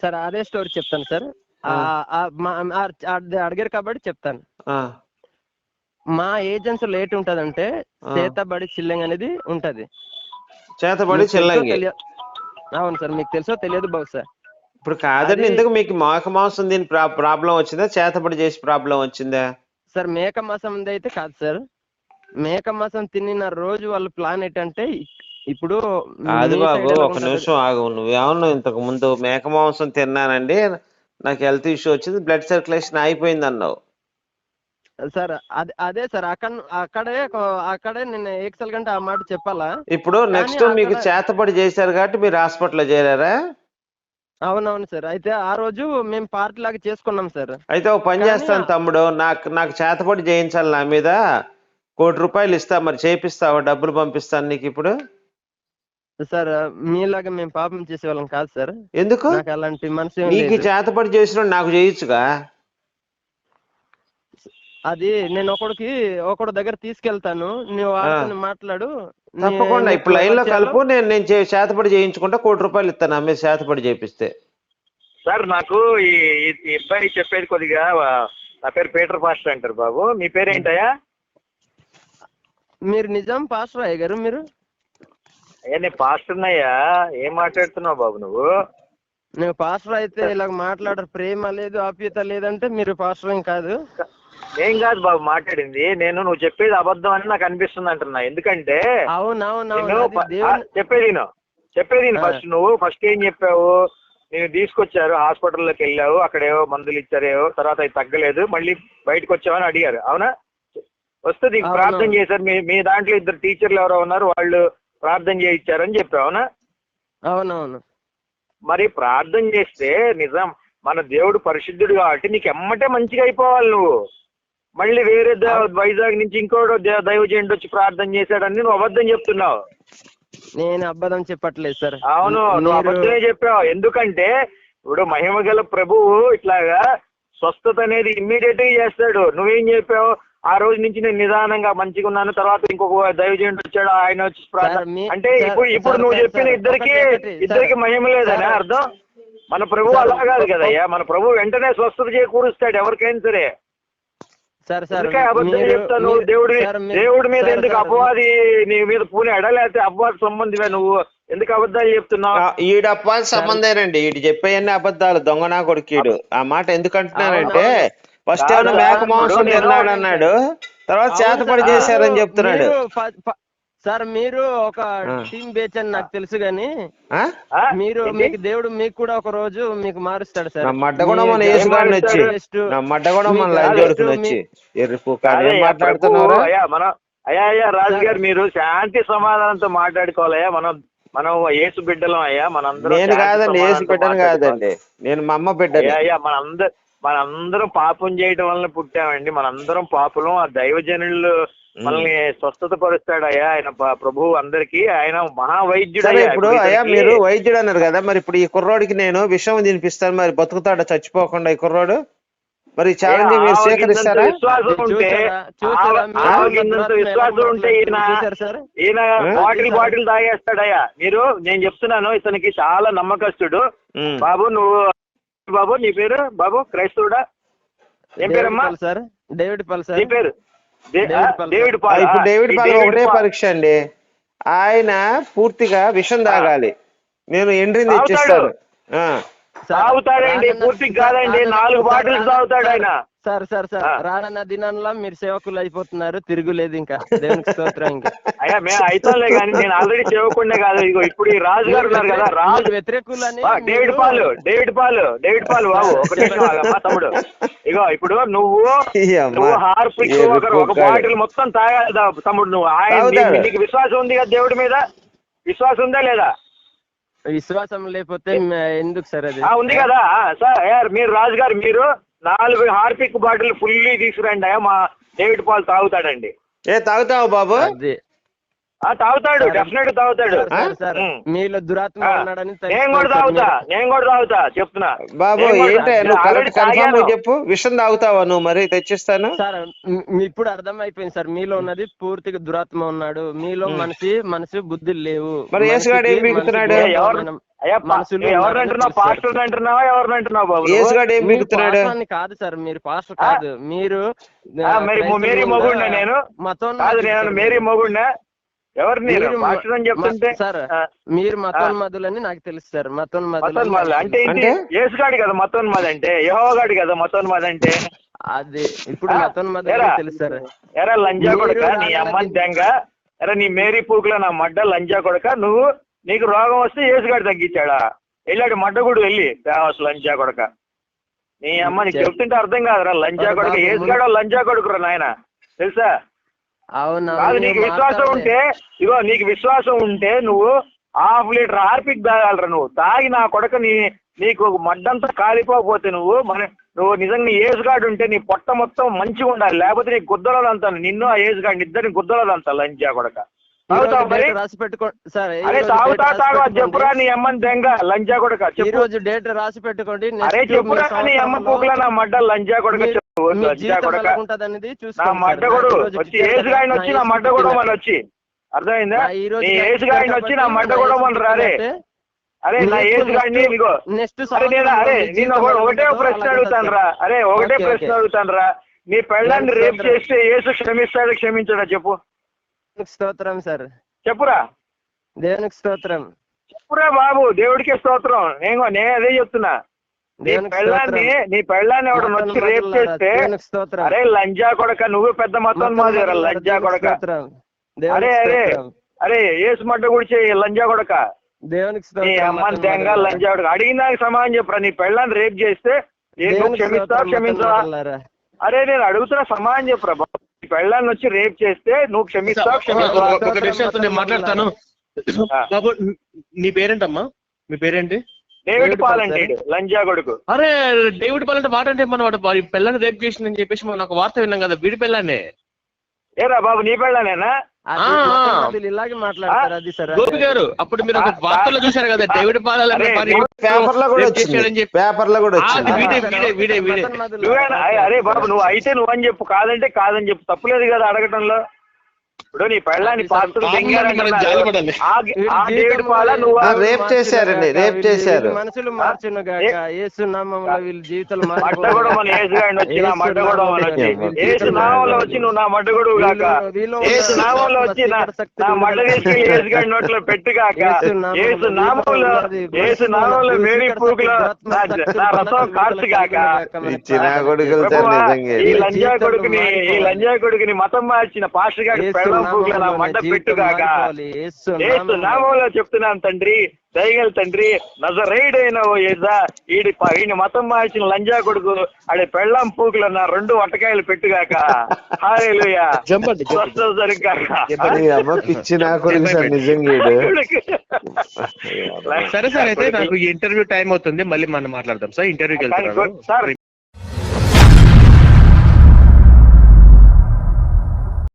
Sir అదే story చెప్తాను sir. అడిగారు కాబట్టి చెప్తాను. మా ఏజెన్సీ లేట్ ఉంటదంటే. చేతబడి చిల్లింగ్ అనేది ఉంటది. చేతబడి చిల్లంగి. అవును సార్ మీకు తెలుసో తెలియదు బహుశా ఇప్పుడు కాదండి ఇంతకు మీకు మాక మాంసం దీని ప్రాబ్లం వచ్చిందా? చేతబడి చేసి ప్రాబ్లం వచ్చిందా? సార్ మేక మాసం అయితే కాదు సార్. మేక మాసం తినిన రోజు వాళ్ళ ప్లాన్ ఏంటంటే ఇప్పుడు అది బాబు ఒక నిమిషం ఆగు. నువ్వేమన్నా ఇంతకు ముందు మేక మాంసం తిన్నానండి. నాకు హెల్త్ ఇష్యూ వచ్చింది బ్లడ్ సర్క్యులేషన్ అయిపోయింది అన్నావు. సార్ అదే అదే సార్ అక్కడ అక్కడే అక్కడే నేను ఎక్సల్ గంట ఆ మాట చెప్పాలా? ఇప్పుడు నెక్స్ట్ మీకు చేతబడి చేశారు కాబట్టి మీరు హాస్పిటల్లో చేరారా? అవునవును సార్ అయితే ఆ రోజు మేము పార్టీ లాగా చేసుకున్నాం సార్. అయితే ఒక పని చేస్తాను తమ్ముడు నాకు నాకు చేతబడి చేయించాలి నా మీద. కోటి రూపాయలు ఇస్తా మరి చేపిస్తావా? డబ్బులు పంపిస్తాను నీకు ఇప్పుడు. సార్ మీలాగా మేము పాపం చేసేవాళ్ళం కాదు సార్. ఎందుకు? నాకు అలాంటి మనసు నీకు లేదు. చేతబడి చేసిన నాకు చేయొచ్చుగా? అది నేను ఒకడికి ఒకడి దగ్గర తీసుకెళ్తాను. నువ్వు వాళ్ళతో మాట్లాడు. తప్పకుండా ఇప్పుడు లైన్లో కలుపు. నేను నేను చే- చేతబడి చేయించుకుంటా కోటి రూపాయలు ఇస్తాను. నా మీద చేతబడి చేపిస్తే. సార్ నాకు ఈ అబ్బాయి చెప్పేది కొద్దిగా ఆ, నా పేరు పీటర్ పాస్టర్ అంటారు బాబు. మీ పేరు ఏంటయ్యా మీరు నిజం పాస్టర్ అయ్య గారు మీరు? అయ్యా నేను పాస్టర్నయ్యా ఏం మాట్లాడుతున్నావు బాబు నువ్వు? నువ్వు పాస్టర్ అయితే ఇలా మాట్లాడరు. ప్రేమ లేదు ఆప్యత లేదంటే మీరు పాస్టర్ ఏం కాదు. ఏం కాదు బాబు మాట్లాడింది. నేను నువ్వు చెప్పేది అబద్ధం అని నాకు అనిపిస్తుంది అంటున్నా. ఎందుకంటే చెప్పేది. చెప్పేది. ఫస్ట్. నువ్వు ఫస్ట్ ఏం చెప్పావు? నేను తీసుకొచ్చారు హాస్పిటల్లోకి వెళ్ళావు అక్కడేవో మందులు ఇచ్చారేవో తర్వాత అది తగ్గలేదు మళ్ళీ బయటకు వచ్చావని అడిగారు. అవునా? వస్తుంది. ప్రార్థన చేశారు. మీ మీ దాంట్లో ఇద్దరు టీచర్లు ఎవరో ఉన్నారు వాళ్ళు ప్రార్థన చేయించారని చెప్పావు అవునా? అవునవును. మరి ప్రార్థన చేస్తే నిజం మన దేవుడు పరిశుద్ధుడు కాబట్టి నీకు ఎమ్మటే మంచిగా అయిపోవాలి నువ్వు. మళ్ళీ వేరే వైజాగ్ నుంచి ఇంకోటి దైవజనుడు వచ్చి ప్రార్థన చేశాడని నువ్వు అబద్ధం చెప్తున్నావు. నేను అబద్ధం చెప్పట్లేదు సార్. అవును నువ్వు అబద్ధమే చెప్పావు. ఎందుకంటే ఇప్పుడు మహిమ గల ప్రభువు ఇట్లాగా స్వస్థత అనేది ఇమ్మీడియట్గా చేస్తాడు. నువ్వేం చెప్పావు? ఆ రోజు నుంచి నేను నిదానంగా మంచిగా ఉన్నాను. తర్వాత ఇంకొక దైవజనుడు వచ్చాడు. ఆయన వచ్చి అంటే ఇప్పుడు ఇప్పుడు నువ్వు చెప్పిన ఇద్దరికి ఇద్దరికి. మహిమ లేదని అర్థం? మన ప్రభు అలా కాదు కదయ్యా. మన ప్రభు వెంటనే స్వస్థత చేకూరుస్తాడు. ఎవరికైనా సరే. సార్ సార్ ఎందుకే అబద్ధం మీరు- చెప్తాను? దేవుడి దేవుడి మీద ఎందుకు అపవాది నీ మీద పూనాడా లేకపోతే అపవాది సంబంధివే నువ్వు? ఎందుకు అబద్ధాలు చెప్తున్నావు? ఈడు అప్పాది సంబంధేనండి. ఈడు చెప్పేయన్ని అబద్ధాలు. దొంగ నా కొడుకీడు ఆ మాట ఎందుకు అంటున్నానంటే ఫస్ట్ ఏమైనా మేక మాంసం నేను- తిన్నాడు అన్నాడు తర్వాత చేతపడి సార్, చేశారని మీరు- చెప్తున్నాడు సార్ మీరు ఒక ఆ. టీం బేచ్ అని నాకు తెలుసు గాని? మీరు? మీకు దేవుడు మీకు కూడా ఒక రోజు మీకు మారుస్తాడు సార్ నా మడ్డ కూడా మన వచ్చి మడ్డ కూడా మన వచ్చి ఎరుపు మాట్లాడుతున్నారా మనం అయ్యా అయ్యా రాజు. గారు మీరు శాంతి సమాధానంతో మాట్లాడుకోవాలయ్యా మనం మనం యేసు బిడ్డలం అయ్యా మనందరం నేను కాదండి సమాధానంతో బిడ్డను మాట్లాడుకోవాలి. కాదండి నేను మా అమ్మ అయ్యా అయ్యా మనందరం మనందరం పాపం చేయడం వల్ల పుట్టామండి. మనందరం పాపులం. ఆ దైవజనులు మనల్ని స్వస్థత పరుస్తాడు అయ్యా ఆయన ప- ప్రభువు అందరికి ఆయన మహావైద్యుడు. ఇప్పుడు అయ్యా మీరు వైద్యుడు అన్నారు కదా. మరి ఇప్పుడు ఈ కుర్రోడికి నేను విషయం తినిపిస్తాను. మరి బతుకుతాడా? చచ్చిపోకుండా ఈ కుర్రోడు? మరి ఛాలెంజ్ మీరు స్వీకరిస్తారా? విశ్వాసం ఉంటే విశ్వాసం ఉంటే ఈయన ఈయన? బాటిల్ బాటిల్ తాగేస్తాడయ్యా. మీరు నేను చెప్తున్నాను ఇతనికి చాలా నమ్మకస్తుడు. బాబు నువ్వు బాబు నీ పేరు? బాబు క్రైస్తవుడా? ఏం పేరమ్మా? Paul sir. David Paul sir. నీ పేరు? డేవిడ్ పాల్ ఇప్పుడు డేవిడ్ పాల్ ఒకటే. పరీక్ష అండి. ఆయన పూర్తిగా విషం తాగాలి. నేను ఎండ్రిని తాగుతాడు. తాగుతాడండి పూర్తిగా సార్, కాదండి నాలుగు బాటిల్స్ తాగుతాడు ఆయన. Sir sir sir. రానున్న దినంలో మీరు సేవకులు అయిపోతున్నారు తిరుగులేదు ఇంకా. దేవునికి స్తోత్రం ఇంకా. అయ్యా మేము అయితాంలే కానీ నేను ఆల్రెడీ చేయకుండా కాదు ఇగో ఇప్పుడు ఈ రాజు గారు ఉన్నారు కదా రాజు వ్యతిరేకులని బా, డేవిడ్ పాలు డేవిడ్ పాలు డేవిడ్ పాలు బాబు ఒక నిమిషం తమ్ముడు. ఇగో ఇప్పుడు నువ్వు. నువ్వు హార్పిక్ ఒక బాటిల్ మొత్తం తాగాలి తమ్ముడు నువ్వు ఆయన నీకు విశ్వాసం ఉంది కదా దేవుడి మీద? విశ్వాసం ఉందా లేదా? విశ్వాసం లేకపోతే ఎందుకు సార్ అది? ఆ ఉంది కదా. సార్ మీరు రాజు గారు మీరు నాలుగు హార్పిక్ బాటిల్ ఫుల్లీ తీసుకురండి అయ్యా మా డేవిడ్ పాల్ తాగుతాడండి. ఏ తాగుతావు బాబు? తాగుతాడు డెఫినెట్ తాగుతాడు. మీలో దురాత్మ ఉన్నాడని నేను కూడా తాగుతా. నేను కూడా తాగుతా చెప్తున్నా. బాబు ఏంటే? నువ్వు కరెక్ట్ కన్ఫర్మ్. చెప్పు. విషం తాగుతావా నువ్వు మరి? తెచ్చిస్తాను. సార్ ఇప్పుడు అర్థం అయిపోయింది సార్. మీలో ఉన్నది పూర్తిగా దురాత్మ ఉన్నాడు. మీలో. మనిషి మనసు బుద్ధి లేవు. మరి యేసుగాడు ఏం మిగుతున్నాడు కాదు సార్. మీరు పాస్టర్ కాదు. మీరు మరి మొగుడినా నేను? మతోన్మాదులు కాదు నేను సార్ మేరీ మొగుడినా. ఎవరు మీరు? అని చెప్తుంటే సార్ మీరు మతోన్మాదులని నాకు తెలుసు సార్. మతోన్మాదులని మతోన్మాది నాకు అంటే యేసుగాడు కదా మతోన్మాది అంటే? యెహోవాగాడు కదా మతోన్మాది అంటే? అది ఇప్పుడు మతోన్మాదులు? తెలుసు సార్. ఎరా లంజా కొడక నీ అమ్మని దెంగ ఎరా నీ మేరీ పూకుల నా మడ్డ లంజా కొడక నువ్వు నీకు రోగం వస్తే యేసుగాడు తగ్గించాడా? వెళ్ళాడు మడ్డగుడు వెళ్ళి దేవాసు లంజా కొడక. నీ అమ్మ నీకు చెప్- చెప్తుంటే అర్థం కాదురా లంజా కొడక యేసుగాడు లంజా కొడుకురా నాయన? తెలుసా? అవునా నీకు విశ్వాసం ఉంటే ఇగో నీకు విశ్వాసం ఉంటే నువ్వు హాఫ్ లీటర్ హార్పిక్ తాగాలరా నువ్వు. తాగి నా కొడక నీ నీకు మడ్డంతా కాలిపోకపోతే నువ్వు మన నువ్వు నిజంగా నీ ఏసుగాడు ఉంటే నీ పొట్ట మొత్తం మంచిగా ఉండాలి లేకపోతే నీ గుద్దలలో అంతాను నిన్ను ఆ ఏసుగాడిని ఇద్దరిని గుద్దలలో అంతా లంచా కొడక రాసి సార్. చెప్పురా నీ అమ్మని దెంగ కొడక ఈ రోజు డేట్ రాసి పెట్టుకోండి. next అరే మీ చెప్పురా నీ అమ్మ నా మడ్డ కొడక వచ్చి ఏసుగాడిని వచ్చి నా వచ్చి అర్థమైందా? ఈ రోజు వచ్చి రారే. అంటే అరే నా ఇగో నెక్స్ట్ అరే నేను అరే నేను ఒక- ఒకటే ప్రశ్న అడుగుతాను రా. అరే ఒకటే ప్రశ్న. అడుగుతాను రా. నీ పెళ్ళాన్ని రేపు. చేస్తే యేసు క్షమిస్తాడు క్షమించడా చెప్పు. స్తోత్రం సార్. చెప్పురా. దేవునికి స్తోత్రం. చెప్పురా బాబు దేవుడికే స్తోత్రం. నేను నేను అదే చెప్తున్నా. నీ దేవునికి పెళ్ళాన్ని. నీ పెళ్ళాన్ని ఎవడు వచ్చి రేపు చేస్తే దేవునికి అరే లంజా కొడక నువ్వు పెద్ద మొత్తం మాదిరా లంజా దేవునికి కొడక. అరే దేవునికి అరే. అరే ఏసు మడ్డ గుడిచే లంజా కొడక. దేవునికి నీ దెంగ మతోన్మాదులారా. లంజా కొడక. అడిగిన దానికి సమాధానం చెప్పురా నీ పెళ్ళాన్ని రేపు చేస్తే దేవునికి క్షమించవా? మతోన్మాదులారా. అరే నేను అడుగుతున్న సమాధానం చెప్పురా బాబు? పెళ్ళాన్ని వచ్చి రేప్ చేస్తే నువ్వు క్షమిస్తావా ఒక- నేను మాట్లాడతాను. బాబు నీ పేరేంటమ్మా? మీ పేరేంటి? డేవిడ్ పాల్ అంటే లంజా కొడుకు. అరే డేవిడ్ పాల్ అంటే మాట అంటే మన వాడు పిల్లని రేప్ చేసిందని చెప్పేసి మనం ఒక వార్త విన్నాం కదా వీడి పిల్లాన్ని ఏరా బాబు నీ పెళ్ళానేనా ఇలాగే మాట్లాడతారు అది సార్. గోపి గారు అప్పుడు మీరు ఒక వార్తలో చూశారు కదా డేవిడ్ పేపర్లో కూడా వచ్చింది. పేపర్లో కూడా అరే బాబు నువ్వు అయితే నువ్వని చెప్పు కాదంటే కాదని చెప్పు తప్పులేదు కదా అడగటంలో. ఇప్పుడు నీ పెళ్ళాన్ని రేప్ చేశారండి, రేప్ చేశారు. మనుషులు మార్చును గాక యేసు నామంలో వీళ్ళ జీవితాలు మన వచ్చి నా నామంలో నువ్వు నా నామంలో వచ్చి నా మడ్డ నోట్లో పెట్టు నామంలో నామంలో మేరీ పూకులో రసం కార్చు ఇచ్చిన కొడుకులు ఈ లంజా కొడుకుని ఈ లంజా కొడుకుని మతం మార్చిన పాస్టర్ గారి నామంలో చెప్తున్నాను తండ్రి. దయగల తండ్రి నజరైడైన ఓ ఏజా ఈడి ఈయన మతం మార్చిన లంజా కొడుకు ఆడి పెళ్ళం పూకులో నా రెండు వటకాయలు పెట్టుగాక. సార్. సరే సార్ అయితే నాకు ఇంటర్వ్యూ టైం అవుతుంది. మళ్ళీ మనం మాట్లాడదాం సార్ ఇంటర్వ్యూకి సార్